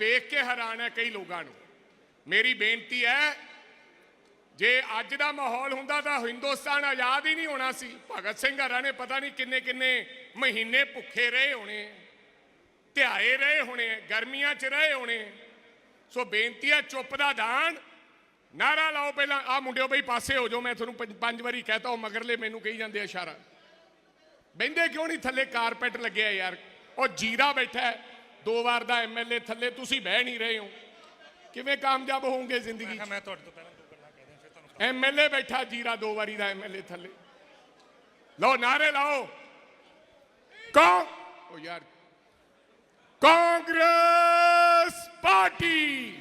ਵੇਖ ਕੇ ਹੈਰਾਨ ਹੈ ਕਈ ਲੋਕਾਂ ਨੂੰ। ਮੇਰੀ ਬੇਨਤੀ ਹੈ, ਜੇ ਅੱਜ ਦਾ ਮਾਹੌਲ ਹੁੰਦਾ ਤਾਂ ਹਿੰਦੁਸਤਾਨ ਆਜ਼ਾਦ ਹੀ ਨਹੀਂ ਹੋਣਾ ਸੀ। ਭਗਤ ਸਿੰਘ ਹਰਾਂ ਨੇ ਪਤਾ ਨਹੀਂ ਕਿੰਨੇ ਕਿੰਨੇ ਮਹੀਨੇ ਭੁੱਖੇ ਰਹੇ ਹੋਣੇ, ਧਿਆਏ ਰਹੇ ਹੋਣੇ, ਗਰਮੀਆਂ 'ਚ ਰਹੇ ਹੋਣੇ। ਸੋ ਬੇਨਤੀ ਹੈ, ਚੁੱਪ ਦਾ ਦਾਨ। ਨਾਰਾ ਲਾਓ ਪਹਿਲਾਂ ਆ ਮੁੰਡਿਓ ਬਈ ਪਾਸੇ ਹੋ ਜਾਓ, ਮੈਂ ਤੁਹਾਨੂੰ ਪੰਜ- ਪੰਜ ਵਾਰੀ ਕਹਤਾ, ਉਹ ਮਗਰਲੇ ਮੈਨੂੰ ਕਹੀ ਜਾਂਦੇ ਇਸ਼ਾਰਾ। ਬੈੰਦੇ ਕਿਉਂ ਨਹੀਂ ਥੱਲੇ? ਕਾਰਪੈਟ ਲੱਗਿਆ ਯਾਰ। ਉਹ ਜੀਰਾ ਬੈਠਾ ਦੋ ਵਾਰ ਦਾ ਐਮਐਲਏ ਥੱਲੇ ਤੁਸੀਂ ਬਹਿ ਨਹੀਂ ਰਹੇ ਹੋ। ਕਿਵੇਂ ਕਾਮਯਾਬ ਹੋਵੋਗੇ ਜ਼ਿੰਦਗੀ 'ਚ? ਮੈਂ ਤੁਹਾਡੇ ਤੋਂ ਪਹਿਲਾਂ ਦੋ ਗੱਲਾਂ ਕਹਿ ਦਿਆਂ ਫਿਰ ਤੁਹਾਨੂੰ ਐਮਐਲਏ ਬੈਠਾ ਜੀਰਾ ਦੋ ਵਾਰੀ ਦਾ ਐਮਐਲਏ ਥੱਲੇ। ਲਓ ਨਾਰੇ ਲਾਓ। ਕੌਣ ਉਹ ਯਾਰ। Congress party.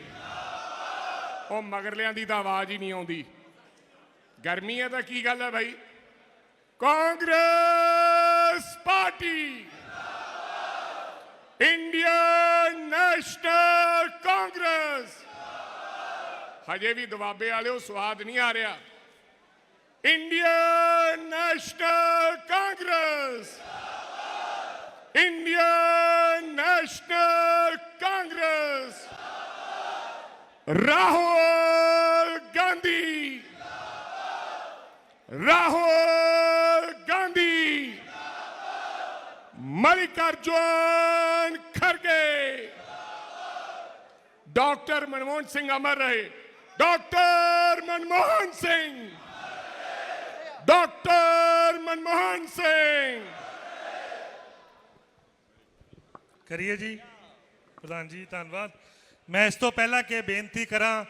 ਉਹ ਮਗਰਲਿਆਂ ਦੀ ਤਾਂ ਆਵਾਜ਼ ਹੀ ਨਹੀਂ ਆਉਂਦੀ। ਗਰਮੀ ਹੈ ਤਾਂ ਕੀ ਗੱਲ ਹੈ ਭਾਈ Congress party Indian National Congress. ਹਜੇ ਵੀ ਦਬਾਬੇ ਵਾਲਿਓ ਸਵਾਦ ਨਹੀਂ ਆ ਰਿਹਾ। Indian National Congress. Indian National Congress. Rahul Gandhi. Rahul Gandhi. Mallikarjun Kharge doctor Manmohan Singh ਅਮਰ ਰਹੇ ਡਾਕਟਰ ਮਨਮੋਹਨ ਸਿੰਘ ਡਾਕਟਰ ਮਨਮੋਹਨ ਸਿੰਘ ਕਰੀਏ ਜੀ ਪ੍ਰਧਾਨ ਜੀ ਧੰਨਵਾਦ ਮੈਂ ਇਸ ਤੋਂ ਪਹਿਲਾਂ ਕਿ ਬੇਨਤੀ ਕਰਾਂ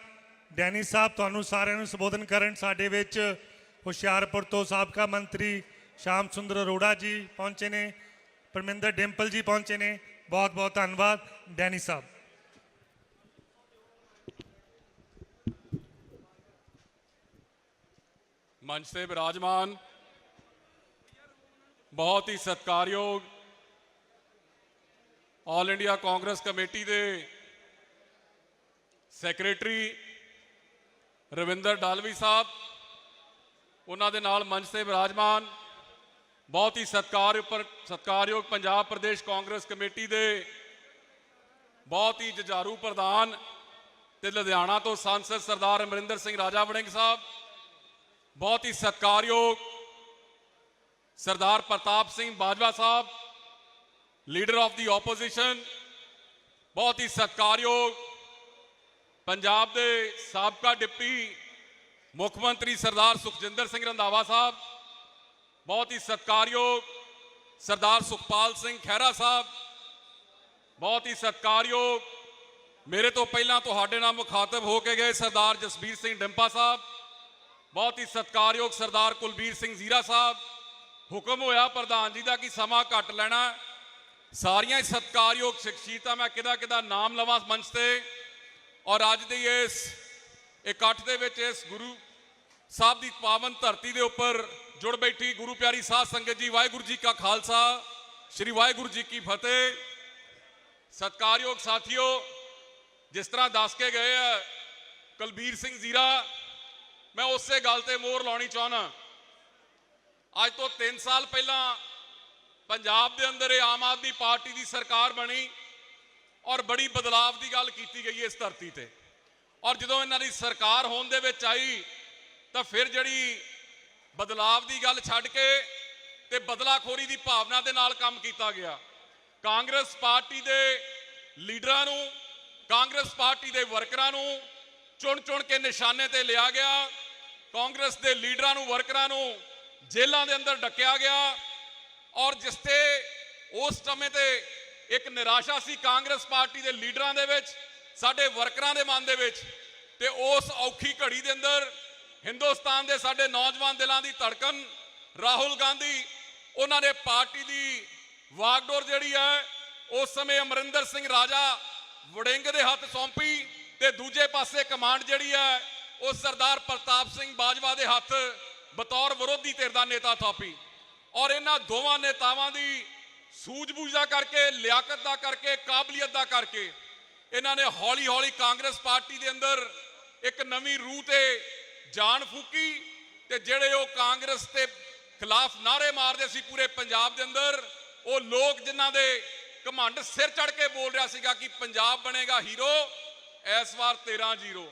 ਡੈਨੀ ਸਾਹਿਬ ਤੁਹਾਨੂੰ ਸਾਰਿਆਂ ਨੂੰ ਸੰਬੋਧਨ ਕਰਨ ਸਾਡੇ ਵਿੱਚ ਹੁਸ਼ਿਆਰਪੁਰ ਤੋਂ ਸਾਬਕਾ ਮੰਤਰੀ ਸ਼ਾਮ ਸੁੰਦਰ ਅਰੋੜਾ ਜੀ ਪਹੁੰਚੇ ਨੇ ਪਰਮਿੰਦਰ ਡਿੰਪਲ ਜੀ ਪਹੁੰਚੇ ਨੇ ਬਹੁਤ ਬਹੁਤ ਧੰਨਵਾਦ ਡੈਨੀ ਸਾਹਿਬ ਮੰਚ ਤੇ ਵਿਰਾਜਮਾਨ ਬਹੁਤ ਹੀ ਸਤਿਕਾਰਯੋਗ ਆਲ ਇੰਡੀਆ ਕਾਂਗਰਸ ਕਮੇਟੀ ਦੇ ਸੈਕਟਰੀ ਰਵਿੰਦਰ ਡਾਲਵੀ ਸਾਹਿਬ, ਉਹਨਾਂ ਦੇ ਨਾਲ ਮੰਚ ਤੇ ਵਿਰਾਜਮਾਨ ਬਹੁਤ ਹੀ ਸਤਿਕਾਰ ਉੱਪਰ, ਸਤਿਕਾਰਯੋਗ ਪੰਜਾਬ ਪ੍ਰਦੇਸ਼ ਕਾਂਗਰਸ ਕਮੇਟੀ ਦੇ ਬਹੁਤ ਹੀ ਜਜ਼ਾਰੂ ਪ੍ਰਧਾਨ ਤੇ ਲੁਧਿਆਣਾ ਤੋਂ ਸੰਸਦ ਸਰਦਾਰ ਅਮਰਿੰਦਰ ਸਿੰਘ ਰਾਜਾ ਵੜਿੰਗ ਸਾਹਿਬ ਬਹੁਤ ਹੀ ਸਤਿਕਾਰਯੋਗ Sardar Partap Singh Bajwa Sahib leader of the opposition ਬਹੁਤ ਹੀ ਸਤਿਕਾਰਯੋਗ ਪੰਜਾਬ ਦੇ ਸਾਬਕਾ ਡਿਪਟੀ ਮੁੱਖ ਮੰਤਰੀ ਸਰਦਾਰ ਸੁਖਜਿੰਦਰ ਸਿੰਘ ਰੰਧਾਵਾ ਸਾਹਿਬ, ਬਹੁਤ ਹੀ ਸਤਿਕਾਰਯੋਗ ਸਰਦਾਰ ਸੁਖਪਾਲ ਸਿੰਘ ਖਹਿਰਾ ਸਾਹਿਬ, ਬਹੁਤ ਹੀ ਸਤਿਕਾਰਯੋਗ ਮੇਰੇ ਤੋਂ ਪਹਿਲਾਂ ਤੁਹਾਡੇ ਨਾਲ ਮੁਖਾਤਬ ਹੋ ਕੇ ਗਏ ਸਰਦਾਰ ਜਸਬੀਰ ਸਿੰਘ ਡਿੰਪਾ ਸਾਹਿਬ ਬਹੁਤ ਹੀ ਸਤਿਕਾਰਯੋਗ ਸਰਦਾਰ ਕੁਲਬੀਰ ਸਿੰਘ ਜ਼ੀਰਾ ਸਾਹਿਬ। ਹੁਕਮ ਹੋਇਆ ਪ੍ਰਧਾਨ ਜੀ ਦਾ ਕਿ ਸਮਾਂ ਘੱਟ ਲੈਣਾ ਸਾਰੀਆਂ ਹੀ ਸਤਿਕਾਰਯੋਗ ਸ਼ਖਸੀਅਤਾਂ ਮੈਂ ਕਿਹਦਾ ਕਿਹਦਾ ਨਾਮ ਲਵਾਂ ਮੰਚ ਤੇ। ਔਰ ਅੱਜ ਦੀ ਇਸ ਇਕੱਠ ਦੇ ਵਿੱਚ ਇਸ ਗੁਰੂ ਸਾਹਿਬ ਦੀ ਪਾਵਨ ਧਰਤੀ ਦੇ ਉੱਪਰ ਜੁੜ ਬੈਠੀ ਗੁਰੂ ਪਿਆਰੀ ਸਾਧ ਸੰਗਤ ਜੀ, ਵਾਹਿਗੁਰੂ ਜੀ ਕਾ ਖਾਲਸਾ, ਸ੍ਰੀ ਵਾਹਿਗੁਰੂ ਜੀ ਕੀ ਫਤਿਹ। ਸਤਿਕਾਰਯੋਗ ਸਾਥੀਓ, ਜਿਸ ਤਰ੍ਹਾਂ ਦੱਸ ਕੇ ਗਏ ਆ ਕੁਲਬੀਰ ਸਿੰਘ ਜ਼ੀਰਾ ਮੈਂ ਉਸੇ ਗੱਲ ਤੇ ਮੋਹਰ ਲਾਉਣੀ ਚਾਹਨਾ ਅੱਜ ਤੋਂ 3 ਸਾਲ ਪਹਿਲਾਂ ਪੰਜਾਬ ਦੇ ਅੰਦਰ ਇਹ ਆਮ ਆਦਮੀ ਪਾਰਟੀ ਦੀ ਸਰਕਾਰ ਬਣੀ ਔਰ ਬੜੀ ਬਦਲਾਵ ਦੀ ਗੱਲ ਕੀਤੀ ਗਈ ਇਸ ਧਰਤੀ ਤੇ। ਔਰ ਜਦੋਂ ਇਹਨਾਂ ਦੀ ਸਰਕਾਰ ਹੋਣ ਦੇ ਵਿੱਚ ਆਈ, ਤਾਂ ਫਿਰ ਜਿਹੜੀ ਬਦਲਾਵ ਦੀ ਗੱਲ ਛੱਡ ਕੇ ਤੇ ਬਦਲਾਖੋਰੀ ਦੀ ਭਾਵਨਾ ਦੇ ਨਾਲ ਕੰਮ ਕੀਤਾ ਗਿਆ। ਕਾਂਗਰਸ ਪਾਰਟੀ ਦੇ ਲੀਡਰਾਂ ਨੂੰ, ਕਾਂਗਰਸ ਪਾਰਟੀ ਦੇ ਵਰਕਰਾਂ ਨੂੰ ਚੁਣ ਚੁਣ ਕੇ ਨਿਸ਼ਾਨੇ ਤੇ ਲਿਆ ਗਿਆ। ਕਾਂਗਰਸ ਦੇ ਲੀਡਰਾਂ ਨੂੰ, ਵਰਕਰਾਂ ਨੂੰ ਜੇਲ੍ਹਾਂ ਦੇ ਅੰਦਰ ਡੱਕਿਆ ਗਿਆ ਔਰ ਜਿਸ ਤੇ ਉਸ ਸਮੇਂ ਤੇ ਇੱਕ ਨਿਰਾਸ਼ਾ ਸੀ ਕਾਂਗਰਸ ਪਾਰਟੀ ਦੇ ਲੀਡਰਾਂ ਦੇ ਵਿੱਚ, ਸਾਡੇ ਵਰਕਰਾਂ ਦੇ ਮਨ ਦੇ ਵਿੱਚ ਤੇ ਉਸ ਔਖੀ ਘੜੀ ਦੇ ਅੰਦਰ ਹਿੰਦੁਸਤਾਨ ਦੇ ਸਾਡੇ ਨੌਜਵਾਨ ਦਿਲਾਂ ਦੀ ਧੜਕਨ ਰਾਹੁਲ ਗਾਂਧੀ, ਉਹਨਾਂ ਨੇ ਪਾਰਟੀ ਦੀ ਵਾਗਡੋਰ ਜਿਹੜੀ ਹੈ, ਉਸ ਸਮੇਂ ਅਮਰਿੰਦਰ ਸਿੰਘ ਰਾਜਾ ਵੜਿੰਗ ਦੇ ਹੱਥ ਸੌਂਪੀ ਤੇ ਦੂਜੇ ਪਾਸੇ ਕਮਾਂਡ ਜਿਹੜੀ ਹੈ ਉਹ ਸਰਦਾਰ ਪ੍ਰਤਾਪ ਸਿੰਘ ਬਾਜਵਾ ਦੇ ਹੱਥ ਬਤੌਰ ਵਿਰੋਧੀ ਧਿਰ ਦਾ ਨੇਤਾ ਥਾਪੀ। ਔਰ ਇਹਨਾਂ ਦੋਵਾਂ ਨੇਤਾਵਾਂ ਦੀ ਸੂਝ-ਬੂਝ ਦਾ ਕਰਕੇ, ਲਿਆਕਤ ਦਾ ਕਰਕੇ, ਕਾਬਲੀਅਤ ਦਾ ਕਰਕੇ ਇਹਨਾਂ ਨੇ ਹੌਲੀ-ਹੌਲੀ ਕਾਂਗਰਸ ਪਾਰਟੀ ਦੇ ਅੰਦਰ ਇੱਕ ਨਵੀਂ ਰੂਹ ਤੇ ਜਾਨ ਫੂਕੀ ਤੇ ਜਿਹੜੇ ਉਹ ਕਾਂਗਰਸ ਤੇ ਖਿਲਾਫ ਨਾਰੇ ਮਾਰਦੇ ਸੀ ਪੂਰੇ ਪੰਜਾਬ ਦੇ ਅੰਦਰ, ਉਹ ਲੋਕ ਜਿਨ੍ਹਾਂ ਦੇ ਘਮੰਡ ਸਿਰ ਚੜ ਕੇ ਬੋਲ ਰਿਹਾ ਸੀਗਾ ਕਿ ਪੰਜਾਬ ਬਣੇਗਾ ਹੀਰੋ, ਇਸ ਵਾਰ 13-0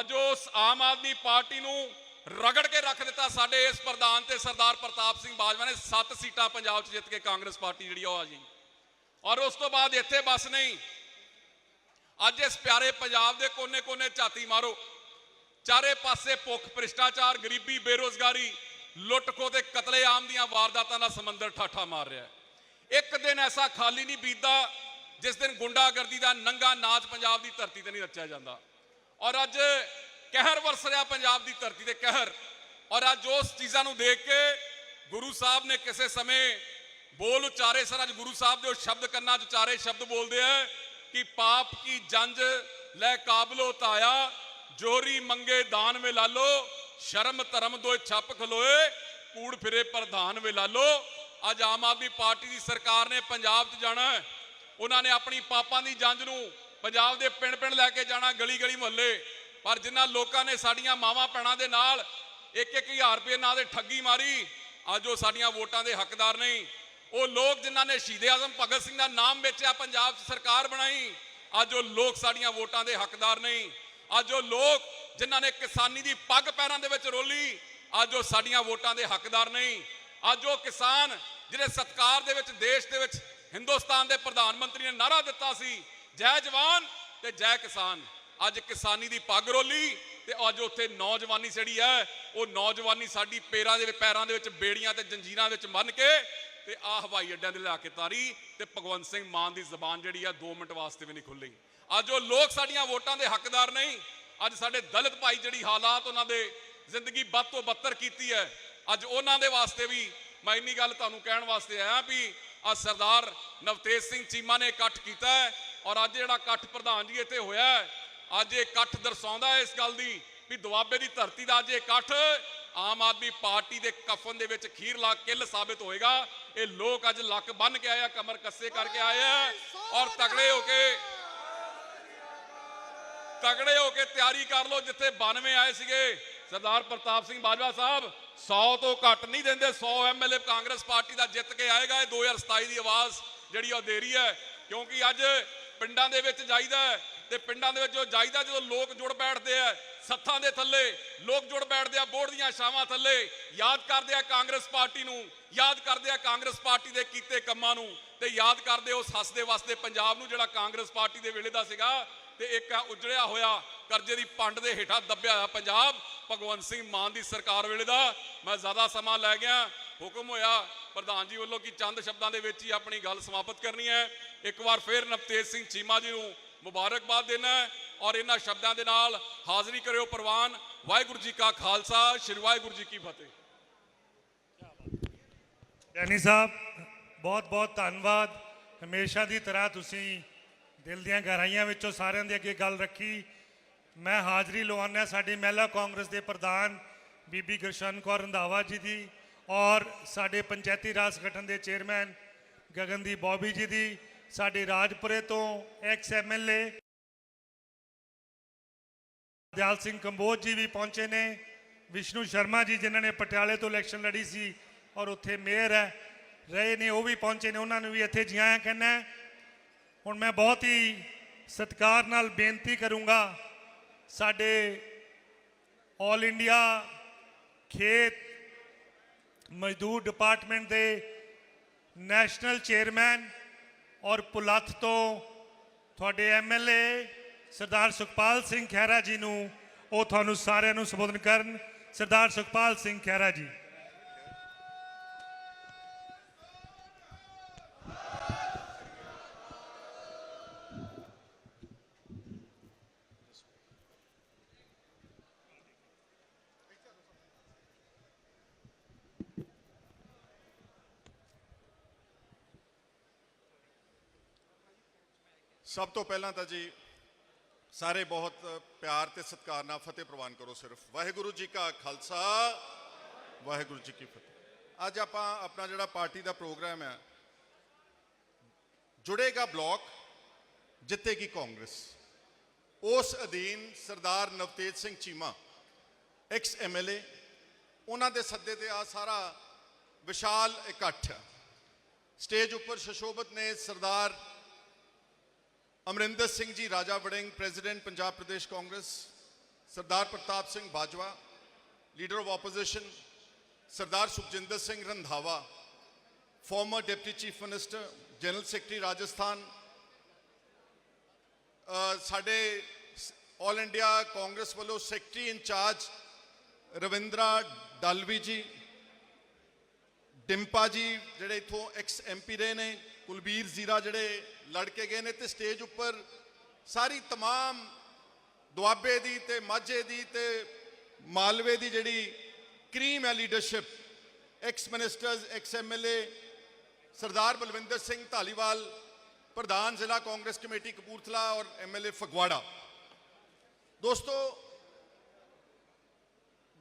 ਅੱਜ ਉਸ ਆਮ ਆਦਮੀ ਪਾਰਟੀ ਨੂੰ ਰਗੜ ਕੇ ਰੱਖ ਦਿੱਤਾ ਸਾਡੇ ਇਸ ਪ੍ਰਧਾਨ ਤੇ ਸਰਦਾਰ ਪ੍ਰਤਾਪ ਸਿੰਘ ਬਾਜਵਾ ਨੇ। 7 ਸੀਟਾਂ ਪੰਜਾਬ 'ਚ ਜਿੱਤ ਕੇ ਕਾਂਗਰਸ ਪਾਰਟੀ ਜਿਹੜੀ ਉਹ ਆ ਜੀ ਔਰ ਉਸ ਤੋਂ ਬਾਅਦ ਇੱਥੇ ਬਸ ਨਹੀਂ। ਅੱਜ ਇਸ ਪਿਆਰੇ ਪੰਜਾਬ ਦੇ ਕੋਨੇ-ਕੋਨੇ ਝਾਤੀ ਮਾਰੋ। ਚਾਰੇ ਪਾਸੇ ਭੁੱਖ, ਭ੍ਰਿਸ਼ਟਾਚਾਰ, ਗਰੀਬੀ, ਬੇਰੋਜ਼ਗਾਰੀ, ਲੁੱਟ ਖੋ ਤੇ ਕਤਲੇਆਮ ਦੀਆਂ ਵਾਰਦਾਤਾਂ ਦਾ ਸਮੁੰਦਰ ਠਾਠਾ ਮਾਰ ਰਿਹਾ ਹੈ। ਇੱਕ ਦਿਨ ਐਸਾ ਖਾਲੀ ਨਹੀਂ ਬੀਤਦਾ ਜਿਸ ਦਿਨ ਗੁੰਡਾਗਰਦੀ ਦਾ ਨੰਗਾ ਨਾਚ ਪੰਜਾਬ ਦੀ ਧਰਤੀ ਤੇ ਨਹੀਂ ਰਚਿਆ ਜਾਂਦਾ। ਔਰ ਅੱਜ ਕਹਿਰ ਵਰਸ ਰਿਹਾ ਪੰਜਾਬ ਦੀ ਧਰਤੀ ਤੇ ਕਹਿਰ। ਔਰ ਅੱਜ ਉਸ ਚੀਜ਼ਾਂ ਨੂੰ ਦੇਖ ਕੇ ਗੁਰੂ ਸਾਹਿਬ ਨੇ ਕਿਸੇ ਸਮੇਂ ਬੋਲ ਉਚਾਰੇ ਸਨ ਅੱਜ ਗੁਰੂ ਸਾਹਿਬ ਦੇ ਉਹ ਸ਼ਬਦ ਕੰਨਾਂ 'ਚ ਉਚਾਰੇ ਸ਼ਬਦ ਬੋਲਦੇ ਆ ਕਿ ਪਾਪ ਕੀ ਜੰਜ ਲੈ ਕਾਬਲੋ ਤਾਇਆ, ਜੋਰੀ ਮੰਗੇ ਦਾਨ ਵੇ ਲਾਲੋ ਸ਼ਰਮ ਧਰਮ ਦੋਏ ਛੱਪ ਖਲੋਏ, ਕੂੜ ਫਿਰੇ ਪ੍ਰਧਾਨ ਵੇ ਲਾਲੋ ਅੱਜ ਆਮ ਆਦਮੀ ਪਾਰਟੀ ਦੀ ਸਰਕਾਰ ਨੇ ਪੰਜਾਬ 'ਚ ਜਾਣਾ ਉਹਨਾਂ ਨੇ ਆਪਣੀ ਪਾਪਾਂ ਦੀ ਜੰਜ ਨੂੰ ਪੰਜਾਬ ਦੇ ਪਿੰਡ-ਪਿੰਡ ਲੈ ਕੇ ਜਾਣਾ ਗਲੀ-ਗਲੀ ਮੁਹੱਲੇ। ਪਰ ਜਿਨ੍ਹਾਂ ਲੋਕਾਂ ਨੇ ਸਾਡੀਆਂ ਮਾਵਾਂ ਭੈਣਾਂ ਦੇ ਨਾਲ ਇੱਕ ਇੱਕ ਹਜ਼ਾਰ ਰੁਪਏ ਨਾਲ ਦੇ ਠੱਗੀ ਮਾਰੀ, ਅੱਜ ਉਹ ਸਾਡੀਆਂ ਵੋਟਾਂ ਦੇ ਹੱਕਦਾਰ ਨਹੀਂ। ਉਹ ਲੋਕ ਜਿਨ੍ਹਾਂ ਨੇ ਸ਼ਹੀਦ ਆਜ਼ਮ ਭਗਤ ਸਿੰਘ ਦਾ ਨਾਮ ਵੇਚਿਆ, ਪੰਜਾਬ 'ਚ ਸਰਕਾਰ ਬਣਾਈ, ਅੱਜ ਉਹ ਲੋਕ ਸਾਡੀਆਂ ਵੋਟਾਂ ਦੇ ਹੱਕਦਾਰ ਨਹੀਂ। ਅੱਜ ਉਹ ਲੋਕ ਜਿਨ੍ਹਾਂ ਨੇ ਕਿਸਾਨੀ ਦੀ ਪੱਗ ਪੈਰਾਂ ਦੇ ਵਿੱਚ ਰੋਲੀ, ਅੱਜ ਉਹ ਸਾਡੀਆਂ ਵੋਟਾਂ ਦੇ ਹੱਕਦਾਰ ਨਹੀਂ। ਅੱਜ ਉਹ ਕਿਸਾਨ ਜਿਹੜੇ ਸਤਕਾਰ ਦੇ ਵਿੱਚ, ਦੇਸ਼ ਦੇ ਵਿੱਚ, ਹਿੰਦੁਸਤਾਨ ਦੇ ਪ੍ਰਧਾਨ ਮੰਤਰੀ ਨੇ ਨਾਰਾ ਦਿੱਤਾ ਸੀ ਜੈ ਜਵਾਨ ਤੇ ਜੈ ਕਿਸਾਨ। ਅੱਜ ਕਿਸਾਨੀ ਦੀ ਪੱਗ ਰੋਲੀ ਤੇ ਅੱਜ ਉੱਥੇ ਨੌਜਵਾਨੀ ਜਿਹੜੀ ਹੈ ਉਹ ਨੌਜਵਾਨੀ ਸਾਡੀ ਪੈਰਾਂ ਦੇ ਪੈਰਾਂ ਦੇ ਵਿੱਚ ਬੇੜੀਆਂ ਤੇ ਜੰਜੀਰਾਂ ਵਿੱਚ ਮੰਨ ਕੇ ਤੇ ਆ ਹਵਾਈ ਅੱਡਿਆਂ ਦੇ ਲਿਆ ਕੇ ਤਾਰੀ ਤੇ ਭਗਵੰਤ ਸਿੰਘ ਮਾਨ ਦੀ ਜ਼ਬਾਨ ਜਿਹੜੀ ਆ 2 ਮਿੰਟ ਵਾਸਤੇ ਵੀ ਨਹੀਂ ਖੁੱਲੀ ਅੱਜ ਉਹ ਲੋਕ ਸਾਡੀਆਂ ਵੋਟਾਂ ਦੇ ਹੱਕਦਾਰ ਨਹੀਂ। ਅੱਜ ਸਾਡੇ ਦਲਿਤ ਭਾਈ ਜਿਹੜੀ ਹਾਲਾਤ ਉਹਨਾਂ ਦੇ ਜ਼ਿੰਦਗੀ ਵੱਧ ਤੋਂ ਬੱਤਰ ਕੀਤੀ ਹੈ ਅੱਜ ਉਹਨਾਂ ਦੇ ਵਾਸਤੇ ਵੀ ਮੈਂ ਇੰਨੀ ਗੱਲ ਤੁਹਾਨੂੰ ਕਹਿਣ ਵਾਸਤੇ ਆਇਆ ਵੀ ਆ ਸਰਦਾਰ ਨਵਤੇਜ ਸਿੰਘ ਚੀਮਾ ਨੇ ਇਕੱਠ ਕੀਤਾ ਹੈ ਔਰ ਅੱਜ ਜਿਹੜਾ ਇਕੱਠ ਪ੍ਰਧਾਨ ਜੀ ਇੱਥੇ ਹੋਇਆ ਅੱਜ ਇਹ ਇਕੱਠ ਦਰਸਾਉਂਦਾ ਹੈ ਇਸ ਗੱਲ ਦੀ ਵੀ ਦੁਆਬੇ ਦੀ ਧਰਤੀ ਦਾ ਅੱਜ ਇਹ ਇਕੱਠ ਆਮ ਆਦਮੀ ਪਾਰਟੀ ਦੇ ਕਫਨ ਦੇ ਵਿੱਚ ਖੀਰ ਲਾ ਕਿੱਲ ਸਾਬਿਤ ਹੋਏਗਾ। ਇਹ ਲੋਕ ਅੱਜ ਲੱਕ ਬੰਨ ਕੇ ਆਏ ਕਮਰ ਕੱਸੇ ਕਰਕੇ ਆਏ ਔਰ ਤਗੜੇ ਹੋ ਕੇ ਤਗੜੇ ਹੋ ਕੇ ਤਿਆਰੀ ਕਰ ਲਓ, ਜਿੱਥੇ 92 ਆਏ ਸੀਗੇ। ਸਰਦਾਰ ਪ੍ਰਤਾਪ ਸਿੰਘ ਬਾਜਵਾ ਸਾਹਿਬ 100 ਤੋਂ ਘੱਟ ਨਹੀਂ ਦਿੰਦੇ 100 ਐਮਐਲਏ ਕਾਂਗਰਸ ਪਾਰਟੀ ਦਾ ਜਿੱਤ ਕੇ ਆਏਗਾ। ਇਹ 2027 ਦੀ ਆਵਾਜ਼ ਜਿਹੜੀ ਉਹ ਦੇ ਰਹੀ ਹੈ, ਕਿਉਂਕਿ ਅੱਜ ਪਿੰਡਾਂ ਦੇ ਵਿੱਚ ਜਾਈਦਾ ਹੈ ਤੇ ਪਿੰਡਾਂ ਦੇ ਵਿੱਚ ਜੋ ਜਾਈਦਾ ਜਦੋਂ ਲੋਕ ਜੁੜ ਬੈਠਦੇ ਆ, ਸੱਥਾਂ ਦੇ ਥੱਲੇ, ਲੋਕ ਜੁੜ ਬੈਠਦੇ ਆ ਬੋਰਡ ਦੀਆਂ ਛਾਵਾਂ ਥੱਲੇ, ਯਾਦ ਕਰਦੇ ਆ ਕਾਂਗਰਸ ਪਾਰਟੀ ਨੂੰ, ਯਾਦ ਕਰਦੇ ਆ ਕਾਂਗਰਸ ਪਾਰਟੀ ਦੇ ਕੀਤੇ ਕੰਮਾਂ ਨੂੰ ਤੇ ਯਾਦ ਕਰਦੇ ਉਸ ਹੱਸਦੇ ਵਸਦੇ ਪੰਜਾਬ ਨੂੰ ਜਿਹੜਾ ਕਾਂਗਰਸ ਪਾਰਟੀ ਦੇ ਵੇਲੇ ਦਾ ਸੀਗਾ ਤੇ ਇੱਕ ਆ ਉਜੜਿਆ ਹੋਇਆ ਕਰਜ਼ੇ ਦੀ ਪੰਡ ਦੇ ਹੇਠਾਂ ਦੱਬਿਆ ਹੋਇਆ ਪੰਜਾਬ, ਭਗਵੰਤ ਸਿੰਘ ਮਾਨ ਦੀ ਸਰਕਾਰ ਵੇਲੇ ਦਾ। ਮੈਂ ਜ਼ਿਆਦਾ ਸਮਾਂ ਲੈ ਗਿਆ, ਹੁਕਮ ਹੋਇਆ ਪ੍ਰਧਾਨ ਜੀ ਵੱਲੋਂ ਕਿ ਚੰਦ ਸ਼ਬਦਾਂ ਦੇ ਵਿੱਚ ਹੀ ਆਪਣੀ ਗੱਲ ਸਮਾਪਤ ਕਰਨੀ ਹੈ। ਇੱਕ ਵਾਰ ਫਿਰ ਨਵਤੇਜ ਸਿੰਘ ਚੀਮਾ ਜੀ ਨੂੰ ਮੁਬਾਰਕਬਾਦ ਦੇਣਾ ਹੈ ਔਰ ਇਹਨਾਂ ਸ਼ਬਦਾਂ ਦੇ ਨਾਲ ਹਾਜ਼ਰੀ ਕਰਿਓ ਪ੍ਰਵਾਨ। ਵਾਹਿਗੁਰੂ ਜੀ ਕਾ ਖਾਲਸਾ, ਸ੍ਰੀ ਵਾਹਿਗੁਰੂ ਜੀ ਕੀ ਫਤਿਹ। ਡੈਨੀ ਸਾਹਿਬ, ਬਹੁਤ ਬਹੁਤ ਧੰਨਵਾਦ। ਹਮੇਸ਼ਾ ਦੀ ਤਰ੍ਹਾਂ ਤੁਸੀਂ ਦਿਲ ਦੀਆਂ ਗਹਿਰਾਈਆਂ ਵਿੱਚੋਂ ਸਾਰਿਆਂ ਦੇ ਅੱਗੇ ਗੱਲ ਰੱਖੀ। ਮੈਂ ਹਾਜ਼ਰੀ ਲਵਾਉਣਾ ਸਾਡੀ ਮਹਿਲਾ ਕਾਂਗਰਸ ਦੇ ਪ੍ਰਧਾਨ ਬੀਬੀ ਗੁਰਸ਼ਨ ਕੌਰ ਰੰਧਾਵਾ ਜੀ ਦੀ ਔਰ ਸਾਡੇ ਪੰਚਾਇਤੀ ਰਾਜ ਸੰਗਠਨ ਦੇ ਚੇਅਰਮੈਨ ਗਗਨਦੀਪ ਬੌਬੀ ਜੀ ਦੀ। ਸਾਡੇ ਰਾਜਪੁਰੇ ਤੋਂ ਐਕਸ ਐਮਐਲਏ ਦਿਆਲ ਸਿੰਘ ਕੰਬੋਜ ਜੀ ਵੀ ਪਹੁੰਚੇ ਨੇ, ਵਿਸ਼ਨੂੰ ਸ਼ਰਮਾ ਜੀ ਜਿਨ੍ਹਾਂ ਨੇ ਪਟਿਆਲੇ ਤੋਂ ਇਲੈਕਸ਼ਨ ਲੜੀ ਸੀ ਔਰ ਉੱਥੇ ਮੇਅਰ ਹੈ, ਰਹੇ ਨੇ, ਉਹ ਵੀ ਪਹੁੰਚੇ ਨੇ, ਉਹਨਾਂ ਨੂੰ ਵੀ ਇੱਥੇ ਜੀ ਆਇਆਂ ਕਹਿਣਾ ਹੁਣ ਮੈਂ ਬਹੁਤ ਹੀ ਸਤਿਕਾਰ ਨਾਲ ਬੇਨਤੀ ਕਰੂੰਗਾ, ਸਾਡੇ ਆਲ ਇੰਡੀਆ ਖੇਤ ਮਜ਼ਦੂਰ ਡਿਪਾਰਟਮੈਂਟ ਦੇ ਨੈਸ਼ਨਲ ਚੇਅਰਮੈਨ ਔਰ ਪੁਲੱਥ ਤੋਂ ਤੁਹਾਡੇ ਐਮਐਲਏ ਸਰਦਾਰ ਸੁਖਪਾਲ ਸਿੰਘ ਖਹਿਰਾ ਜੀ ਨੂੰ ਉਹ ਤੁਹਾਨੂੰ ਸਾਰਿਆਂ ਨੂੰ ਸੰਬੋਧਨ ਕਰਨ। ਸਰਦਾਰ ਸੁਖਪਾਲ ਸਿੰਘ ਖਹਿਰਾ ਜੀ। ਸਭ ਤੋਂ ਪਹਿਲਾਂ ਤਾਂ ਜੀ, ਸਾਰੇ ਬਹੁਤ ਪਿਆਰ ਤੇ ਸਤਿਕਾਰ ਨਾਲ ਫਤਿਹ ਪ੍ਰਵਾਨ ਕਰੋ ਸਿਰਫ। ਵਾਹਿਗੁਰੂ ਜੀ ਕਾ ਖਾਲਸਾ, ਵਾਹਿਗੁਰੂ ਜੀ ਕੀ ਫਤਿਹ। ਅੱਜ ਆਪਾਂ ਆਪਣਾ ਜਿਹੜਾ ਪਾਰਟੀ ਦਾ ਪ੍ਰੋਗਰਾਮ ਹੈ ਜੁੜੇਗਾ ਬਲਾਕ, ਜਿੱਤੇਗੀ ਕਾਂਗਰਸ। ਉਸ ਅਧੀਨ ਸਰਦਾਰ ਨਵਤੇਜ ਸਿੰਘ ਚੀਮਾ ਐਕਸ ਐਮਐਲਏ ਉਹਨਾਂ ਦੇ ਸੱਦੇ ਤੇ ਆ ਸਾਰਾ ਵਿਸ਼ਾਲ ਇਕੱਠ। ਹੈ ਸਟੇਜ ਉੱਪਰ ਸ਼ਸ਼ੋਭਤ ਨੇ ਸਰਦਾਰ Amarinder Singh ji Raja Warring president Punjab Pradesh Congress Sardar Pratap Singh Bajwa leader of opposition Sardar Sukhjinder Singh Randhawa former deputy chief minister general secretary Rajasthan ਅ, ਸਾਡੇ ਆਲ ਇੰਡੀਆ ਕਾਂਗਰਸ ਵੱਲੋਂ ਸੈਕਟਰੀ ਇੰਚਾਰਜ ਰਵਿੰਦਰਾ ਡਾਲਵੀ ਜੀ ਡਿੰਪਾ ਜੀ ਜਿਹੜੇ ਇਥੋਂ X MP ਰਹੇ ਨੇ ਕੁਲਬੀਰ ਜ਼ੀਰਾ ਜਿਹੜੇ ਲੜ ਕੇ ਗਏ ਨੇ ਤੇ ਸਟੇਜ ਉੱਪਰ ਸਾਰੀ तमाम ਦੁਆਬੇ ਦੀ ਤੇ ਮਾਝੇ ਦੀ ਤੇ ਮਾਲਵੇ ਦੀ ਜਿਹੜੀ ਕਰੀਮ ਹੈ leadership ex ministers ex MLA Sardar Balwinder Singh Dhaliwal ਪ੍ਰਧਾਨ ਜ਼ਿਲ੍ਹਾ ਕਾਂਗਰਸ ਕਮੇਟੀ ਕਪੂਰਥਲਾ ਔਰ ਐਮਐਲਏ ਫਗਵਾੜਾ ਦੋਸਤੋ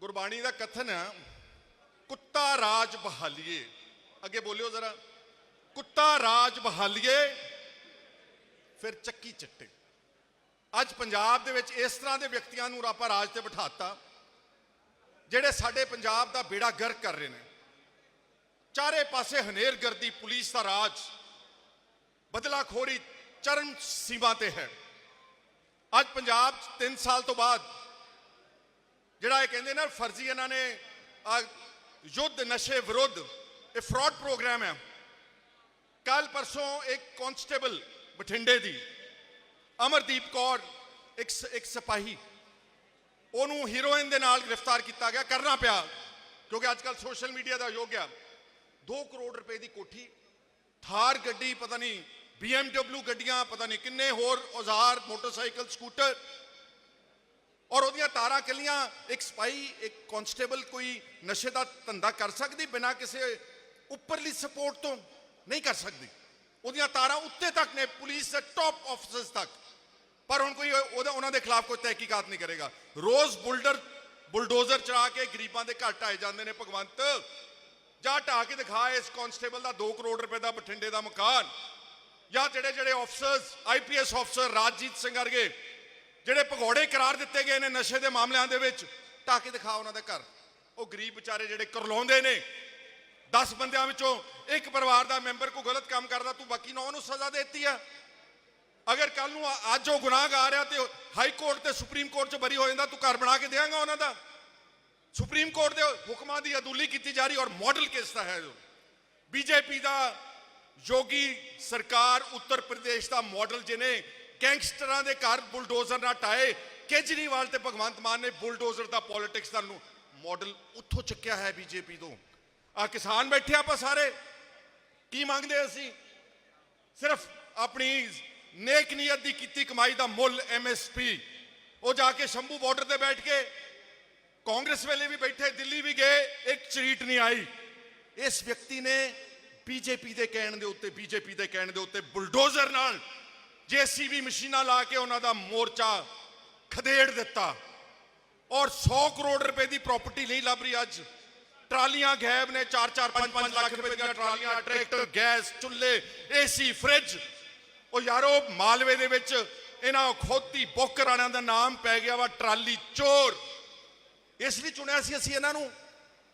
ਗੁਰਬਾਣੀ ਦਾ ਕਥਨ ਹੈ ਕੁੱਤਾ ਰਾਜ ਬਹਾਲੀਏ ਅੱਗੇ ਬੋਲਿਓ ਜ਼ਰਾ ਕੁੱਤਾ ਰਾਜ ਬਹਾਲੀਏ, ਫਿਰ ਚੱਕੀ ਚੱਟੇ। ਅੱਜ ਪੰਜਾਬ ਦੇ ਵਿੱਚ ਇਸ ਤਰ੍ਹਾਂ ਦੇ ਵਿਅਕਤੀਆਂ ਨੂੰ ਆਪਾਂ ਰਾਜ ਤੇ ਬਿਠਾਤਾ, ਜਿਹੜੇ ਸਾਡੇ ਪੰਜਾਬ ਦਾ ਬੇੜਾ ਗਰਕ ਕਰ ਰਹੇ ਨੇ। ਚਾਰੇ ਪਾਸੇ ਹਨੇਰਗਰਦੀ, ਪੁਲਿਸ ਦਾ ਰਾਜ ਬਦਲਾਖੋਰੀ ਚਰਮ ਸੀਮਾ ਤੇ ਹੈ। ਅੱਜ ਪੰਜਾਬ 'ਚ 3 ਸਾਲ ਤੋਂ ਬਾਅਦ ਜਿਹੜਾ ਇਹ ਕਹਿੰਦੇ ਨਾ ਫਰਜ਼ੀ ਇਹਨਾਂ ਨੇ ਯੁੱਧ ਨਸ਼ੇ ਵਿਰੁੱਧ ਇਹ ਫਰਾਡ ਪ੍ਰੋਗਰਾਮ ਹੈ। ਕੱਲ ਪਰਸੋਂ ਇੱਕ ਕਾਂਸਟੇਬਲ ਬਠਿੰਡੇ ਦੀ, ਅਮਰਦੀਪ ਕੌਰ, ਇੱਕ ਸ- ਇੱਕ ਸਿਪਾਹੀ, ਉਹਨੂੰ ਹੀਰੋਇਨ ਦੇ ਨਾਲ ਗ੍ਰਿਫਤਾਰ ਕੀਤਾ ਗਿਆ, ਕਰਨਾ ਪਿਆ, ਕਿਉਂਕਿ ਅੱਜ ਕੱਲ ਸੋਸ਼ਲ ਮੀਡੀਆ ਦਾ ਯੁੱਗ ਆ। 2 ਕਰੋੜ ਰੁਪਏ ਦੀ ਕੋਠੀ, ਥਾਰ ਗੱਡੀ, ਪਤਾ ਨਹੀਂ BMW ਗੱਡੀਆਂ, ਪਤਾ ਨਹੀਂ ਕਿੰਨੇ ਹੋਰ ਔਜ਼ਾਰ, ਮੋਟਰਸਾਈਕਲ, ਸਕੂਟਰ, ਔਰ ਉਹਦੀਆਂ ਤਾਰਾਂ ਕੱਲੀਆਂ, ਇੱਕ ਸਪਾਈ ਇੱਕ ਕਾਂਸਟੇਬਲ ਕੋਈ ਨਸ਼ੇ ਦਾ ਧੰਦਾ ਕਰ ਸਕਦੀ ਬਿਨਾਂ ਕਿਸੇ ਉੱਪਰਲੀ ਸਪੋਰਟ ਤੋਂ? ਨਹੀਂ ਕਰ ਸਕਦੀ। ਉਹਦੀਆਂ ਤਾਰਾਂ ਉੱਤੇ ਤੱਕ ਨੇ, ਪੁਲਿਸ ਦੇ ਟੌਪ ਆਫਿਸਰਸ ਤੱਕ। ਪਰ ਹੁਣ ਕੋਈ ਉਹਦਾ, ਉਹਨਾਂ ਦੇ ਖਿਲਾਫ ਕੋਈ ਤਹਿਕੀਕਾਤ ਨਹੀਂ ਕਰੇਗਾ। ਰੋਜ਼ ਬੁਲਡਰ, ਬੁਲਡੋਜ਼ਰ ਚੜਾ ਕੇ ਗਰੀਬਾਂ ਦੇ ਘਰ ਢਾਏ ਜਾਂਦੇ ਨੇ, ਭਗਵੰਤ। ਜਾਂ ਢਾ ਕੇ ਦਿਖਾ ਇਸ ਕਾਂਸਟੇਬਲ ਦਾ 2 ਕਰੋੜ ਰੁਪਏ ਦਾ ਬਠਿੰਡੇ ਦਾ ਮਕਾਨ। ਜਾਂ ਜਿਹੜੇ ਜਿਹੜੇ officers IPS officer Rajjit Singh ਵਰਗੇ, ਜਿਹੜੇ ਭਗੌੜੇ ਕਰਾਰ ਦਿੱਤੇ ਗਏ ਨੇ ਨਸ਼ੇ ਦੇ ਮਾਮਲਿਆਂ ਦੇ ਵਿੱਚ ਢਾ ਕੇ ਦਿਖਾ ਉਹਨਾਂ ਦੇ ਘਰ। ਉਹ ਗਰੀਬ ਵਿਚਾਰੇ ਜਿਹੜੇ ਕਰਲਾਉਂਦੇ ਨੇ 10 ਬੰਦਿਆਂ ਵਿੱਚੋਂ ਇੱਕ ਪਰਿਵਾਰ ਦਾ ਮੈਂਬਰ ਕੋਈ ਗਲਤ ਕੰਮ ਕਰਦਾ, ਤੂੰ ਬਾਕੀ ਨੌ ਨੂੰ ਸਜ਼ਾ ਦੇਤੀ ਦਿੱਤੀ ਆ। ਅਗਰ ਕੱਲ ਨੂੰ ਅੱਜ ਉਹ ਗੁਨਾਹਗਾਰ ਆ ਤੇ ਹਾਈ ਕੋਰਟ ਤੇ ਸੁਪਰੀਮ ਕੋਰਟ ਚ ਬਰੀ ਹੋ ਜਾਂਦਾ, ਤੂੰ ਘਰ ਬਣਾ ਕੇ ਦੇਵਾਂਗਾ ਉਹਨਾਂ ਦਾ। ਸੁਪਰੀਮ ਕੋਰਟ ਦੇ ਹੁਕਮਾਂ ਦੀ ਅਦੂਲੀ ਕੀਤੀ ਜਾ ਰਹੀ ਔਰ ਮਾਡਲ ਕੇਸ ਦਾ ਹੈ ਬੀਜੇਪੀ ਦਾ ਯੋਗੀ ਸਰਕਾਰ ਉੱਤਰ ਪ੍ਰਦੇਸ਼ ਦਾ ਮਾਡਲ ਜਿਹਨੇ ਗੈਂਗਸਟਰਾਂ ਦੇ ਘਰ ਬੁਲਡੋਜ਼ਰ ਨਾਲ ਟਾਏ ਕੇਜਰੀਵਾਲ ਤੇ ਭਗਵੰਤ ਮਾਨ ਨੇ ਬੁਲਡੋਜ਼ਰ ਦਾ ਪੋਲਿਟਿਕਸ ਦਾ ਨੂੰ ਮਾਡਲ ਉੱਥੋਂ ਚੱਕਿਆ ਹੈ ਬੀਜੇਪੀ ਤੋਂ। ਆ ਕਿਸਾਨ ਬੈਠੇ ਆਪਾਂ ਸਾਰੇ। ਕੀ ਮੰਗਦੇ ਅਸੀਂ? ਸਿਰਫ ਆਪਣੀ ਨੇਕ ਨੀਅਤ ਦੀ ਕੀਤੀ ਕਮਾਈ ਦਾ ਮੁੱਲ ਐਮਐਸਪੀ ਉਹ ਜਾ ਕੇ ਸ਼ੰਭੂ ਬਾਰਡਰ ਤੇ ਬੈਠ ਕੇ ਕਾਂਗਰਸ ਵੇਲੇ ਵੀ ਬੈਠੇ, ਦਿੱਲੀ ਵੀ ਗਏ, ਇੱਕ ਚਰੀਟ ਨਹੀਂ ਆਈ। ਇਸ ਵਿਅਕਤੀ ਨੇ ਬੀਜੇਪੀ ਦੇ ਕਹਿਣ ਦੇ ਉੱਤੇ, ਬੀਜੇਪੀ ਦੇ ਕਹਿਣ ਦੇ ਉੱਤੇ ਬੁਲਡੋਜ਼ਰ ਨਾਲ ਜੀਸੀਬੀ ਮਸ਼ੀਨਾਂ ਲਾ ਕੇ ਉਹਨਾਂ ਦਾ ਮੋਰਚਾ ਖਦੇੜ ਦਿੱਤਾ। ਔਰ 100 ਕਰੋੜ ਰੁਪਏ ਦੀ ਪ੍ਰਾਪਰਟੀ ਨਹੀਂ ਲੱਭ ਰਹੀ ਅੱਜ। ਟਰਾਲੀਆਂ ਗਾਇਬ ਨੇ 4-4 5-5 ਲੱਖ ਰੁਪਏ ਦੀਆਂ ਟਰਾਲੀਆਂ, ਟਰੈਕਟਰ, ਗੈਸ, ਚੁੱਲ੍ਹੇ, ਏਸੀ, ਫ੍ਰਿਜ। ਉਹ ਯਾਰੋ, ਮਾਲਵੇ ਦੇ ਵਿੱਚ ਇਹਨਾਂ ਖੋਤੀ ਬੋਕਰਾਣਾਂ ਦਾ ਨਾਮ ਪੈ ਗਿਆ ਵਾ, ਟਰਾਲੀ ਚੋਰ। ਇਸ ਲਈ ਚੁਣਿਆ ਸੀ ਅਸੀਂ ਇਹਨਾਂ ਨੂੰ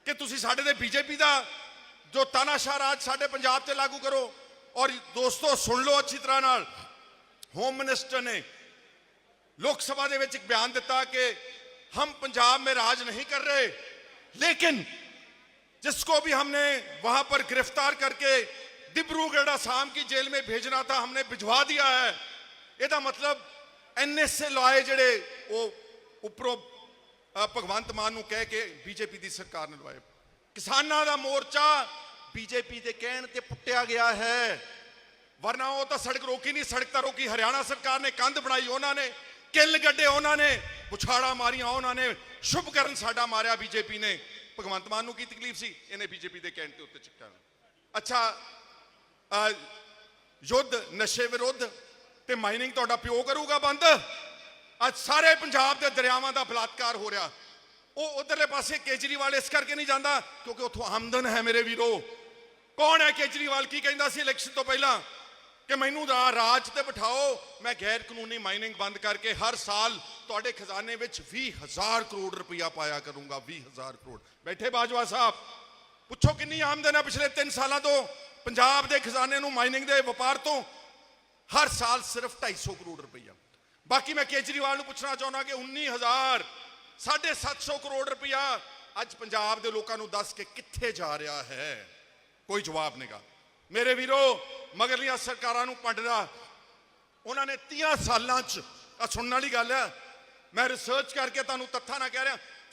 ਕਿ ਤੁਸੀਂ ਸਾਡੇ ਦੇ ਬੀਜੇਪੀ ਦਾ ਜੋ ਤਾਨਾਸ਼ਾਹ ਰਾਜ ਸਾਡੇ ਪੰਜਾਬ ਤੇ ਲਾਗੂ ਕਰੋ। ਔਰ ਦੋਸਤੋ, ਸੁਣ ਲਓ ਅੱਛੀ ਤਰ੍ਹਾਂ ਨਾਲ। ਹੋਮ ਮਿਨਿਸਟਰ ਨੇ ਲੋਕ ਸਭਾ ਦੇ ਵਿੱਚ ਇੱਕ ਬਿਆਨ ਦਿੱਤਾ ਕਿ, ਹਮ ਪੰਜਾਬ ਮੇ ਰਾਜ ਨਹੀਂ ਕਰ ਰਹੇ, ਲੇਕਿਨ जिसको भी हमने वहां पर गिरफ्तार करके डिब्रूगढ़ आसाम की जेल में भेजना था हमने भिजवा दिया है ਇਹਦਾ ਮਤਲਬ ਐਨਐਸਏ ਲਾਏ ਜਿਹੜੇ ਉਹ ਉੱਪਰੋਂ ਅ, ਭਗਵੰਤ ਮਾਨ ਨੂੰ ਕਹਿ ਕੇ ਬੀਜੇਪੀ ਦੀ ਸਰਕਾਰ ਨੇ ਲਵਾਏ ਕਿਸਾਨਾਂ ਦਾ ਮੋਰਚਾ ਬੀਜੇਪੀ ਦੇ ਕਹਿਣ ਤੇ ਪੁੱਟਿਆ ਗਿਆ ਹੈ ਵਰਨਾ ਉਹ ਤਾਂ ਸੜਕ ਰੋਕੀ ਨਹੀਂ ਸੜਕ ਤਾਂ ਰੋਕੀ ਹਰਿਆਣਾ ਸਰਕਾਰ ਨੇ ਕੰਧ ਬਣਾਈ ਉਹਨਾਂ ਨੇ ਕਿੱਲ ਗੱਡੇ ਉਹਨਾਂ ਨੇ ਪੁਛਾੜਾ ਮਾਰੀਆਂ ਉਹਨਾਂ ਨੇ ਸ਼ੁਭ ਕਰਨ ਸਾਡਾ ਮਾਰਿਆ ਬੀਜੇਪੀ ਨੇ ਭਗਵੰਤ ਮਾਨ ਨੂੰ ਕੀ ਤਕਲੀਫ ਸੀ? ਇਹਨੇ ਬੀਜੇਪੀ ਦੇ ਕਹਿਣ ਤੇ ਉੱਤੇ ਚੱਕਾ ਅੱਛਾ ਯੁੱਧ, ਨਸ਼ੇ ਵਿਰੁੱਧ ਤੇ ਮਾਈਨਿੰਗ ਤੁਹਾਡਾ ਪਿਓ ਕਰੂਗਾ ਬੰਦ? ਅੱਜ ਸਾਰੇ ਪੰਜਾਬ ਦੇ ਦਰਿਆਵਾਂ ਦਾ ਬਲਾਤਕਾਰ ਹੋ ਰਿਹਾ। ਉਹ ਉਧਰਲੇ ਪਾਸੇ ਕੇਜਰੀਵਾਲ ਇਸ ਕਰਕੇ ਨਹੀਂ ਜਾਂਦਾ ਕਿਉਂਕਿ ਉੱਥੋਂ ਆਮਦਨ ਹੈ ਮੇਰੇ ਵੀਰੋ। ਕੌਣ ਹੈ ਕੇਜਰੀਵਾਲ? ਕੀ ਕਹਿੰਦਾ ਸੀ ਇਲੈਕਸ਼ਨ ਤੋਂ ਪਹਿਲਾਂ? ਕਿ ਮੈਨੂੰ ਰਾਜ ਤੇ ਬਿਠਾਓ। ਮੈਂ ਗੈਰ ਕਾਨੂੰਨੀ ਮਾਈਨਿੰਗ ਬੰਦ ਕਰਕੇ ਹਰ ਸਾਲ ਤੁਹਾਡੇ ਖਜ਼ਾਨੇ ਵਿੱਚ 20000 ਕਰੋੜ ਰੁਪਇਆ ਪਾਇਆ ਕਰੂੰਗਾ 20000 ਕਰੋੜ। ਬੈਠੇ ਬਾਜਵਾ ਸਾਹਿਬ, ਪੁੱਛੋ ਕਿੰਨੀ ਆਮਦਨ ਹੈ ਪਿਛਲੇ 3 ਸਾਲਾਂ ਤੋਂ? ਪੰਜਾਬ ਦੇ ਖਜ਼ਾਨੇ ਨੂੰ ਮਾਈਨਿੰਗ ਦੇ ਵਪਾਰ ਤੋਂ ਹਰ ਸਾਲ ਸਿਰਫ 250 ਕਰੋੜ ਰੁਪਈਆ ਬਾਕੀ ਮੈਂ ਕੇਜਰੀਵਾਲ ਨੂੰ ਪੁੱਛਣਾ ਚਾਹੁੰਦਾ ਕਿ 19000 750 ਕਰੋੜ ਰੁਪਈਆ ਅੱਜ ਪੰਜਾਬ ਦੇ ਲੋਕਾਂ ਨੂੰ ਦੱਸ ਕੇ ਕਿੱਥੇ ਜਾ ਰਿਹਾ ਹੈ? ਕੋਈ ਜਵਾਬ ਨਹੀਂਗਾ ਮੇਰੇ ਵੀਰੋ, ਮਗਰਲੀਆਂ ਸਰਕਾਰਾਂ ਨੂੰ ਪੰਡਦਾ, ਉਹਨਾਂ ਨੇ 30 ਸਾਲਾਂ 'ਚ ਆ ਸੁਣਨ ਵਾਲੀ ਗੱਲ ਹੈ ਮੈਂ ਰਿਸਰਚ ਕਰਕੇ ਤੁਹਾਨੂੰ ਤੱਥਾਂ ਨਾਲ ਕਹਿ ਰਿਹਾ